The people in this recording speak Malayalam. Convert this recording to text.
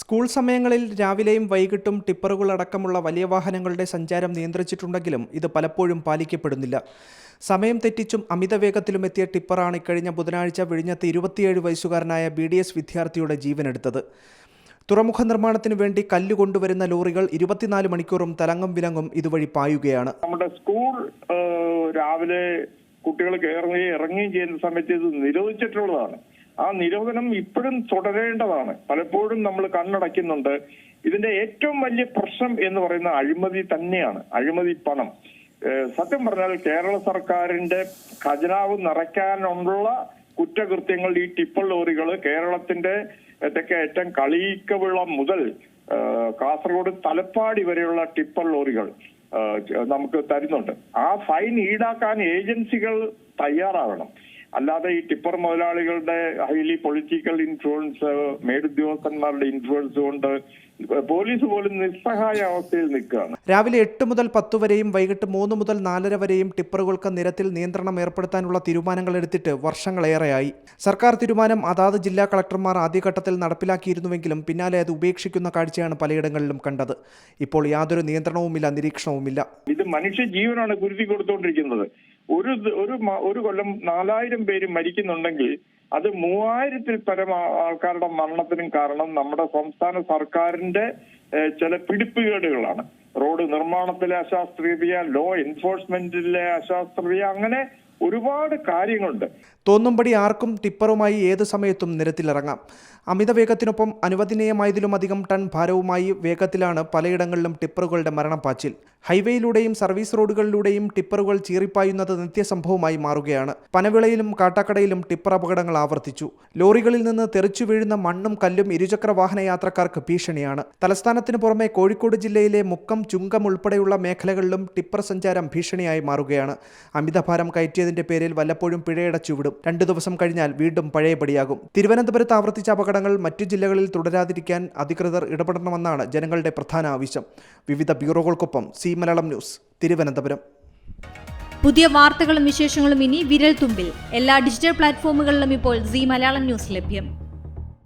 സ്കൂൾ സമയങ്ങളിൽ രാവിലെയും വൈകിട്ടും ടിപ്പറുകൾ അടക്കമുള്ള വലിയ വാഹനങ്ങളുടെ സഞ്ചാരം നിയന്ത്രിച്ചിട്ടുണ്ടെങ്കിലും ഇത് പലപ്പോഴും പാലിക്കപ്പെടുന്നില്ല. സമയം തെറ്റിച്ചും അമിത വേഗത്തിലും എത്തിയ ടിപ്പറാണ് ഇക്കഴിഞ്ഞ ബുധനാഴ്ച വിഴിഞ്ഞത്ത് ഇരുപത്തിയേഴ് വയസ്സുകാരനായ ബി ഡി എസ് വിദ്യാർത്ഥിയുടെ ജീവനെടുത്തത്. തുറമുഖ നിർമ്മാണത്തിന് വേണ്ടി കല്ല് കൊണ്ടുവരുന്ന ലോറികൾ ഇരുപത്തിനാല് മണിക്കൂറും തലങ്ങും വിലങ്ങും ഇതുവഴി പായുകയാണ്. നമ്മുടെ സ്കൂൾ രാവിലെ കുട്ടികൾ കയറുകയും ഇറങ്ങുകയും ചെയ്യുന്ന സമയത്ത് ഇത് നിരോധിച്ചിട്ടുള്ളതാണ്. ആ നിരോധനം ഇപ്പോഴും തുടരേണ്ടതാണ്. പലപ്പോഴും നമ്മൾ കണ്ണടയ്ക്കുന്നുണ്ട്. ഇതിന്റെ ഏറ്റവും വലിയ പ്രശ്നം എന്ന് പറയുന്ന അഴിമതി തന്നെയാണ്. അഴിമതി പണം. സത്യം പറഞ്ഞാൽ കേരള സർക്കാരിന്റെ ഖജനാവ് നിറയ്ക്കാനുള്ള കുറ്റകൃത്യങ്ങൾ ഈ ടിപ്പർ ലോറികൾ കേരളത്തിന്റെ തെക്കേ ഏറ്റവും കളീക്കവിളം മുതൽ കാസർഗോഡ് തലപ്പാടി വരെയുള്ള ടിപ്പർ ലോറികൾ നമുക്ക് തരുന്നുണ്ട്. ആ ഫൈൻ ഈടാക്കാൻ ഏജൻസികൾ തയ്യാറാവണം. അല്ലാതെ ഈ ടിപ്പർ മുതലാളികളുടെ ഹൈലി പൊളിറ്റിക്കൽ ഇൻഫ്ലുവൻസ് മേലുദ്യോഗസ്ഥന്മാരുടെ ഇൻഫ്ലുവൻസ് കൊണ്ട് പോലീസ് പോലും നിസ്സഹായ അവസ്ഥയിൽ നിൽക്കുകയാണ്. രാവിലെ എട്ട് മുതൽ പത്ത് വരെയും വൈകിട്ട് മൂന്ന് മുതൽ നാലര വരെയും ടിപ്പറുകൾക്ക് നിരത്തിൽ നിയന്ത്രണം ഏർപ്പെടുത്താനുള്ള തീരുമാനങ്ങൾ എടുത്തിട്ട് വർഷങ്ങളേറെയായി. സർക്കാർ തീരുമാനം അതാത് ജില്ലാ കളക്ടർമാർ ആദ്യഘട്ടത്തിൽ നടപ്പിലാക്കിയിരുന്നുവെങ്കിലും പിന്നാലെ അത് ഉപേക്ഷിക്കുന്ന കാഴ്ചയാണ് പലയിടങ്ങളിലും കണ്ടത്. ഇപ്പോൾ യാതൊരു നിയന്ത്രണവുമില്ല നിരീക്ഷണവുമില്ല. ഇത് മനുഷ്യ ജീവനാണ് കുരുതി കൊടുത്തുകൊണ്ടിരിക്കുന്നത് ഒരു ഒരു ഒരു കൊല്ലം നാലായിരം പേര് മരിക്കുന്നുണ്ടെങ്കിൽ അത് മൂവായിരത്തിൽ പരം ആൾക്കാരുടെ മരണത്തിനും കാരണം നമ്മുടെ സംസ്ഥാന സർക്കാരിന്റെ ചില പിടിപ്പുകേടുകളാണ്. റോഡ് നിർമ്മാണത്തിലെ അശാസ്ത്രീയ ലോ എൻഫോഴ്സ്മെന്റിലെ അശാസ്ത്രീയ അങ്ങനെ ഒരുപാട് കാര്യങ്ങളുണ്ട്. തോന്നുംപടി ആർക്കും ടിപ്പറുമായി ഏത് സമയത്തും നിരത്തിലിറങ്ങാം. അമിത വേഗത്തിനൊപ്പം അനുവദനീയമായതിലുമധികം ടൺ ഭാരവുമായി വേഗത്തിലാണ് പലയിടങ്ങളിലും ടിപ്പറുകളുടെ മരണപ്പാച്ചിൽ. ഹൈവേയിലൂടെയും സർവീസ് റോഡുകളിലൂടെയും ടിപ്പറുകൾ ചീറിപ്പായുന്നത് നിത്യസംഭവമായി മാറുകയാണ്. പനവിളയിലും കാട്ടാക്കടയിലും ടിപ്പർ അപകടങ്ങൾ ആവർത്തിച്ചു. ലോറികളിൽ നിന്ന് തെറിച്ചു വീഴുന്ന മണ്ണും കല്ലും ഇരുചക്ര വാഹന യാത്രക്കാർക്ക് ഭീഷണിയാണ്. തലസ്ഥാനത്തിന് പുറമെ കോഴിക്കോട് ജില്ലയിലെ മുക്കം ചുങ്കം ഉൾപ്പെടെയുള്ള മേഖലകളിലും ടിപ്പർ സഞ്ചാരം ഭീഷണിയായി മാറുകയാണ്. അമിതഭാരം കയറ്റിയതിന്റെ പേരിൽ വല്ലപ്പോഴും പിഴയടച്ചുവിടും രണ്ടു ദിവസം കഴിഞ്ഞാൽ വീണ്ടും പഴയപടിയാകും. തിരുവനന്തപുരത്ത് ആവർത്തിച്ച അപകടങ്ങൾ മറ്റു ജില്ലകളിൽ തുടരാതിരിക്കാൻ അധികൃതർ ഇടപെടണമെന്നാണ് ജനങ്ങളുടെ പ്രധാന ആവശ്യം. വിവിധ ബ്യൂറോകൾക്കൊപ്പം സി മലയാളം ന്യൂസ് തിരുവനന്തപുരം. പുതിയ വാർത്തകളും വിശേഷങ്ങളും ഇനി വിരൽ തുമ്പിൽ എല്ലാ ഡിജിറ്റൽ പ്ലാറ്റ്ഫോമുകളിലും ഇപ്പോൾ സി മലയാളം ന്യൂസ് ലഭ്യം.